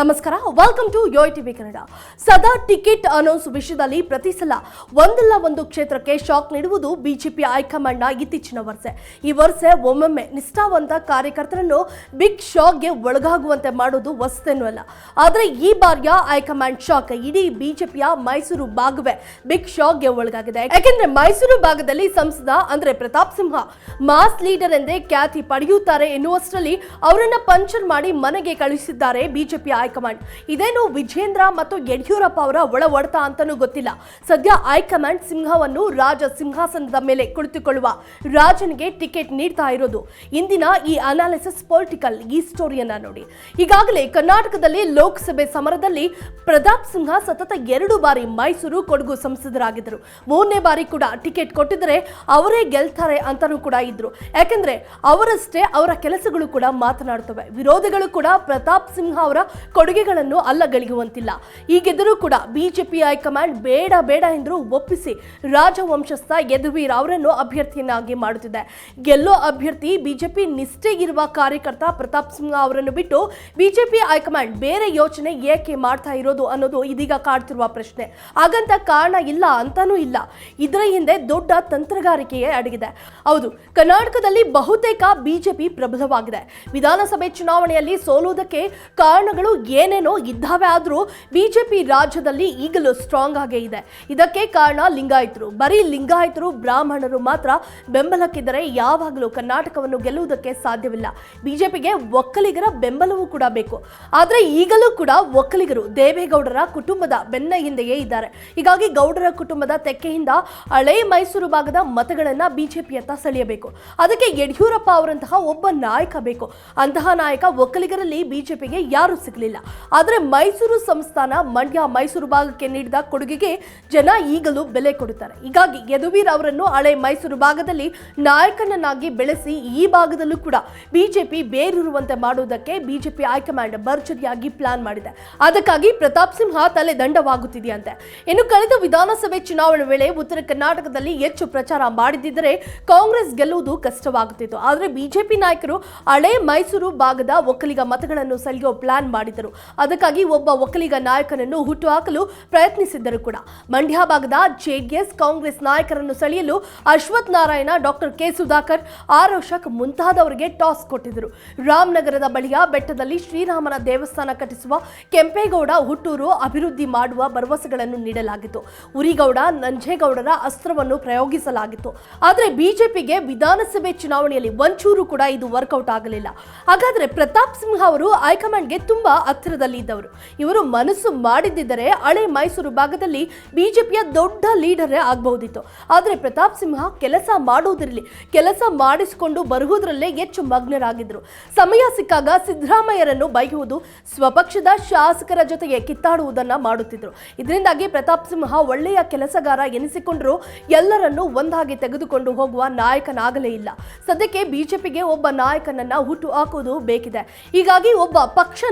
ನಮಸ್ಕಾರ. Welcome to yo TV Kannada ಸದಾ ticket announce ವಿಷಯದಲ್ಲಿ ಪ್ರತಿ ಸಲ ಒಂದಲ್ಲ ಒಂದು ಕ್ಷೇತ್ರಕ್ಕೆ ಶಾಕ್ ನೀಡುವುದು ಬಿಜೆಪಿ ಹೈಕಮಾಂಡ್ನ ಇತ್ತೀಚಿನ ವರ್ಷ ಈ ವರ್ಷ ಒಮ್ಮೊಮ್ಮೆ ನಿಷ್ಠಾವಂತ ಕಾರ್ಯಕರ್ತರನ್ನು ಬಿಗ್ ಶಾಕ್ಗೆ ಒಳಗಾಗುವಂತೆ ಮಾಡೋದು ಹೊಸತೇನೂ ಅಲ್ಲ. ಆದರೆ ಈ ಬಾರಿಯ ಹೈಕಮಾಂಡ್ ಶಾಕ್ ಇಡೀ ಬಿಜೆಪಿಯ ಮೈಸೂರು ಭಾಗವೇ ಬಿಗ್ ಶಾಕ್ಗೆ ಒಳಗಾಗಿದೆ. ಯಾಕೆಂದ್ರೆ ಮೈಸೂರು ಭಾಗದಲ್ಲಿ ಸಂಸದ ಅಂದ್ರೆ ಪ್ರತಾಪ್ ಸಿಂಹ ಮಾಸ್ ಲೀಡರ್ ಎಂದೇ ಖ್ಯಾತಿ ಪಡೆಯುತ್ತಾರೆ ಎನ್ನುವಷ್ಟರಲ್ಲಿ ಅವರನ್ನ ಪಂಚರ್ ಮಾಡಿ ಮನೆಗೆ ಕಳುಹಿಸಿದ್ದಾರೆ ಬಿಜೆಪಿ ಹೈಕಮಾಂಡ್. ಇದೇನು ವಿಜೇಂದ್ರ ಮತ್ತು ಯಡಿಯೂರಪ್ಪ ಅವರ ಒಳ ಒಡತ ಅಂತಾನೂ ಗೊತ್ತಿಲ್ಲ. ಸದ್ಯ ಹೈಕಮಾಂಡ್ ಸಿಂಹವನ್ನು ರಾಜ ಸಿಂಹಾಸನದ ಮೇಲೆ ಕುಳಿತುಕೊಳ್ಳುವ ರಾಜನಿಗೆ ಟಿಕೆಟ್ ನೀಡ್ತಾ ಇರೋದು. ಇಂದಿನ ಈ ಅನಾಲಿಸಿಸ್ ಪೊಲಿಟಿಕಲ್ ಈ ಸ್ಟೋರಿಯನ್ನ ನೋಡಿ. ಈಗಾಗಲೇ ಕರ್ನಾಟಕದಲ್ಲಿ ಲೋಕಸಭೆ ಸಮರದಲ್ಲಿ ಪ್ರತಾಪ್ ಸಿಂಹ ಸತತ ಎರಡು ಬಾರಿ ಮೈಸೂರು ಕೊಡಗು ಸಂಸದರಾಗಿದ್ದರು. ಮೂರನೇ ಬಾರಿ ಕೂಡ ಟಿಕೆಟ್ ಕೊಟ್ಟಿದ್ರೆ ಅವರೇ ಗೆಲ್ತಾರೆ ಅಂತಾನೂ ಕೂಡ ಇದ್ರು. ಯಾಕೆಂದ್ರೆ ಅವರಷ್ಟೇ ಅವರ ಕೆಲಸಗಳು ಕೂಡ ಮಾತನಾಡುತ್ತವೆ. ವಿರೋಧಿಗಳು ಕೂಡ ಪ್ರತಾಪ್ ಸಿಂಹ ಅವರ ಕೊಡುಗೆಗಳನ್ನು ಅಲ್ಲಗಳೆಯುವಂತಿಲ್ಲ ಈಗಿದ್ದರೂ ಕೂಡ ಬಿಜೆಪಿ ಹೈಕಮಾಂಡ್ ಬೇಡ ಬೇಡ ಎಂದು ಒಪ್ಪಿಸಿ ರಾಜವಂಶಸ್ಥ ಯದುವೀರ್ ಅವರನ್ನು ಅಭ್ಯರ್ಥಿಯನ್ನಾಗಿ ಮಾಡುತ್ತಿದೆ. ಗೆಲ್ಲೋ ಅಭ್ಯರ್ಥಿ ಬಿಜೆಪಿ ನಿಷ್ಠೆ ಇರುವ ಕಾರ್ಯಕರ್ತ ಪ್ರತಾಪ್ ಸಿಂಹ ಅವರನ್ನು ಬಿಟ್ಟು ಬಿಜೆಪಿ ಹೈಕಮಾಂಡ್ ಬೇರೆ ಯೋಚನೆ ಏಕೆ ಮಾಡ್ತಾ ಇರೋದು ಅನ್ನೋದು ಇದೀಗ ಕಾಡ್ತಿರುವ ಪ್ರಶ್ನೆ. ಹಾಗಂತ ಕಾರಣ ಇಲ್ಲ ಅಂತಾನೂ ಇಲ್ಲ. ಇದರ ಹಿಂದೆ ದೊಡ್ಡ ತಂತ್ರಗಾರಿಕೆಯೇ ಅಡಗಿದೆ. ಹೌದು, ಕರ್ನಾಟಕದಲ್ಲಿ ಬಹುತೇಕ ಬಿಜೆಪಿ ಪ್ರಬಲವಾಗಿದೆ. ವಿಧಾನಸಭೆ ಚುನಾವಣೆಯಲ್ಲಿ ಸೋಲುವುದಕ್ಕೆ ಕಾರಣಗಳು ಏನೇನೋ ಇದ್ದಾವೆ ಆದರೂ ಬಿ ಜೆ ಪಿ ರಾಜ್ಯದಲ್ಲಿ ಈಗಲೂ ಸ್ಟ್ರಾಂಗ್ ಆಗೇ ಇದೆ. ಇದಕ್ಕೆ ಕಾರಣ ಲಿಂಗಾಯತರು. ಬರೀ ಲಿಂಗಾಯತರು, ಬ್ರಾಹ್ಮಣರು ಮಾತ್ರ ಬೆಂಬಲಕ್ಕಿದ್ದರೆ ಯಾವಾಗಲೂ ಕರ್ನಾಟಕವನ್ನು ಗೆಲ್ಲುವುದಕ್ಕೆ ಸಾಧ್ಯವಿಲ್ಲ. ಬಿಜೆಪಿಗೆ ಒಕ್ಕಲಿಗರ ಬೆಂಬಲವೂ ಕೂಡ ಬೇಕು. ಆದರೆ ಈಗಲೂ ಕೂಡ ಒಕ್ಕಲಿಗರು ದೇವೇಗೌಡರ ಕುಟುಂಬದ ಬೆನ್ನ ಹಿಂದೆಯೇ ಇದ್ದಾರೆ. ಹೀಗಾಗಿ ಗೌಡರ ಕುಟುಂಬದ ತೆಕ್ಕೆಯಿಂದ ಹಳೆ ಮೈಸೂರು ಭಾಗದ ಮತಗಳನ್ನು ಬಿಜೆಪಿಯತ್ತ ಸೆಳೆಯಬೇಕು. ಅದಕ್ಕೆ ಯಡಿಯೂರಪ್ಪ ಅವರಂತಹ ಒಬ್ಬ ನಾಯಕ ಬೇಕು. ಅಂತಹ ನಾಯಕ ಒಕ್ಕಲಿಗರಲ್ಲಿ ಬಿಜೆಪಿಗೆ ಯಾರೂ ಸಿಗಲಿಲ್ಲ. ಆದರೆ ಮೈಸೂರು ಸಂಸ್ಥಾನ ಮಂಡ್ಯ ಮೈಸೂರು ಭಾಗಕ್ಕೆ ನೀಡಿದ ಕೊಡುಗೆಗೆ ಜನ ಈಗಲೂ ಬೆಲೆ ಕೊಡುತ್ತಾರೆ. ಹೀಗಾಗಿ ಯದುವೀರ್ ಅವರನ್ನು ಹಳೆ ಮೈಸೂರು ಭಾಗದಲ್ಲಿ ನಾಯಕನನ್ನಾಗಿ ಬೆಳೆಸಿ ಈ ಭಾಗದಲ್ಲೂ ಕೂಡ ಬಿಜೆಪಿ ಬೇರೂರುವಂತೆ ಮಾಡುವುದಕ್ಕೆ ಬಿಜೆಪಿ ಹೈಕಮಾಂಡ್ ಭರ್ಜರಿಯಾಗಿ ಪ್ಲಾನ್ ಮಾಡಿದೆ. ಅದಕ್ಕಾಗಿ ಪ್ರತಾಪ್ ಸಿಂಹ ತಲೆ ದಂಡವಾಗುತ್ತಿದೆಯಂತೆ. ಇನ್ನು ಕಳೆದ ವಿಧಾನಸಭೆ ಚುನಾವಣೆ ವೇಳೆ ಉತ್ತರ ಕರ್ನಾಟಕದಲ್ಲಿ ಹೆಚ್ಚು ಪ್ರಚಾರ ಮಾಡಿದ್ದರೆ ಕಾಂಗ್ರೆಸ್ ಗೆಲ್ಲುವುದು ಕಷ್ಟವಾಗುತ್ತಿತ್ತು. ಆದರೆ ಬಿಜೆಪಿ ನಾಯಕರು ಹಳೆ ಮೈಸೂರು ಭಾಗದ ಒಕ್ಕಲಿಗ ಮತಗಳನ್ನು ಸೆಳೆಯೋ ಪ್ಲಾನ್ ಮಾಡಿದರು ಅದಕ್ಕಾಗಿ ಒಬ್ಬ ಒಕ್ಕಲಿಗ ನಾಯಕನನ್ನು ಹುಟ್ಟುಹಾಕಲು ಪ್ರಯತ್ನಿಸಿದ್ದರು ಕೂಡ. ಮಂಡ್ಯ ಭಾಗದ ಜೆಡಿಎಸ್ ಕಾಂಗ್ರೆಸ್ ನಾಯಕರನ್ನು ಸೆಳೆಯಲು Ashwath Narayana doctor K. Sudhakar R Ashok ಮುಂತಾದವರಿಗೆ toss ಕೊಟ್ಟಿದ್ದರು. ರಾಮನಗರದ ಬಳಿಯ ಬೆಟ್ಟದಲ್ಲಿ ಶ್ರೀರಾಮನ ದೇವಸ್ಥಾನ ಕಟ್ಟಿಸುವ ಕೆಂಪೇಗೌಡ ಹುಟ್ಟೂರು ಅಭಿವೃದ್ಧಿ ಮಾಡುವ ಭರವಸೆಗಳನ್ನು ನೀಡಲಾಗಿತ್ತು. ಉರಿಗೌಡ, ನಂಜೇಗೌಡರ ಅಸ್ತ್ರವನ್ನು ಪ್ರಯೋಗಿಸಲಾಗಿತ್ತು. ಆದರೆ ಬಿಜೆಪಿಗೆ ವಿಧಾನಸಭೆ ಚುನಾವಣೆಯಲ್ಲಿ ಒಂಚೂರು ಕೂಡ ಇದು ವರ್ಕೌಟ್ ಆಗಲಿಲ್ಲ. ಹಾಗಾದ್ರೆ ಪ್ರತಾಪ್ ಸಿಂಹ ಅವರು ಹೈಕಮಾಂಡ್ಗೆ ತುಂಬಾ ಹತ್ತಿರದಲ್ಲಿ ಇದ್ದವರು. ಇವರು ಮನಸ್ಸು ಮಾಡಿದ್ದರೆ ಹಳೆ ಮೈಸೂರು ಭಾಗದಲ್ಲಿ ಬಿಜೆಪಿಯ ದೊಡ್ಡ ಲೀಡರೇ ಆಗಬಹುದಿತ್ತು. ಆದರೆ ಪ್ರತಾಪ್ ಸಿಂಹ ಕೆಲಸ ಮಾಡುವುದರಲ್ಲಿ ಕೆಲಸ ಮಾಡಿಸಿಕೊಂಡು ಬರುವುದರಲ್ಲೇ ಹೆಚ್ಚು ಮಗ್ನರಾಗಿದ್ದರು ಸಮಯ ಸಿಕ್ಕಾಗ ಸಿದ್ದರಾಮಯ್ಯರನ್ನು ಬೈಯುವುದು ಸ್ವಪಕ್ಷದ ಶಾಸಕರ ಜೊತೆಗೆ ಕಿತ್ತಾಡುವುದನ್ನ ಮಾಡುತ್ತಿದ್ದರು ಇದರಿಂದಾಗಿ ಪ್ರತಾಪ್ ಸಿಂಹ ಒಳ್ಳೆಯ ಕೆಲಸಗಾರ ಎನಿಸಿಕೊಂಡರೂ ಎಲ್ಲರನ್ನೂ ಒಂದಾಗಿ ತೆಗೆದುಕೊಂಡು ಹೋಗುವ ನಾಯಕನಾಗಲೇ ಇಲ್ಲ. ಸದ್ಯಕ್ಕೆ ಬಿಜೆಪಿಗೆ ಒಬ್ಬ ನಾಯಕನನ್ನ ಹುಟ್ಟು ಹಾಕುವುದು ಬೇಕಿದೆ. ಹೀಗಾಗಿ ಒಬ್ಬ ಪಕ್ಷ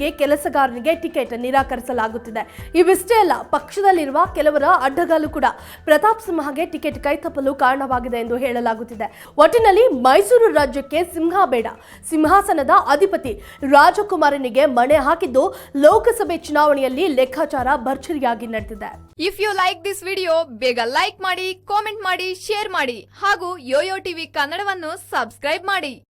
ನಿಷ್ಠನಿಗೆ ಕೆಲಸಗಾರನಿಗೆ ಟಿಕೆಟ್ ನಿರಾಕರಿಸಲಾಗುತ್ತಿದೆ. ಇವಿಷ್ಟೇ ಅಲ್ಲ, ಪಕ್ಷದಲ್ಲಿರುವ ಕೆಲವರ ಅಡ್ಡಗಾಲು ಕೂಡ. ಪ್ರತಾಪ್ ಸಿಂಹಗೆ ಟಿಕೆಟ್ ಕೈತಪ್ಪಲು ಕಾರಣವಾಗಿದೆ ಎಂದು ಹೇಳಲಾಗುತ್ತಿದೆ. ಒಟ್ಟಿನಲ್ಲಿ ಮೈಸೂರು ರಾಜ್ಯಕ್ಕೆ ಸಿಂಹ ಬೇಡ. ಸಿಂಹಾಸನದ ಅಧಿಪತಿ ರಾಜಕುಮಾರನಿಗೆ ಮಣೆ ಹಾಕಿದ್ದು ಲೋಕಸಭೆ ಚುನಾವಣೆಯಲ್ಲಿ ಲೆಕ್ಕಾಚಾರ ಭರ್ಜರಿಯಾಗಿ ನಡೆದಿದೆ. If you like this video ಬೇಗ ಲೈಕ್ ಮಾಡಿ ಕಾಮೆಂಟ್ ಮಾಡಿ ಶೇರ್ ಮಾಡಿ ಹಾಗೂ ಯೋಯೋ ಟಿವಿ ಕನ್ನಡವನ್ನು ಸಬ್ಸ್ಕ್ರೈಬ್ ಮಾಡಿ.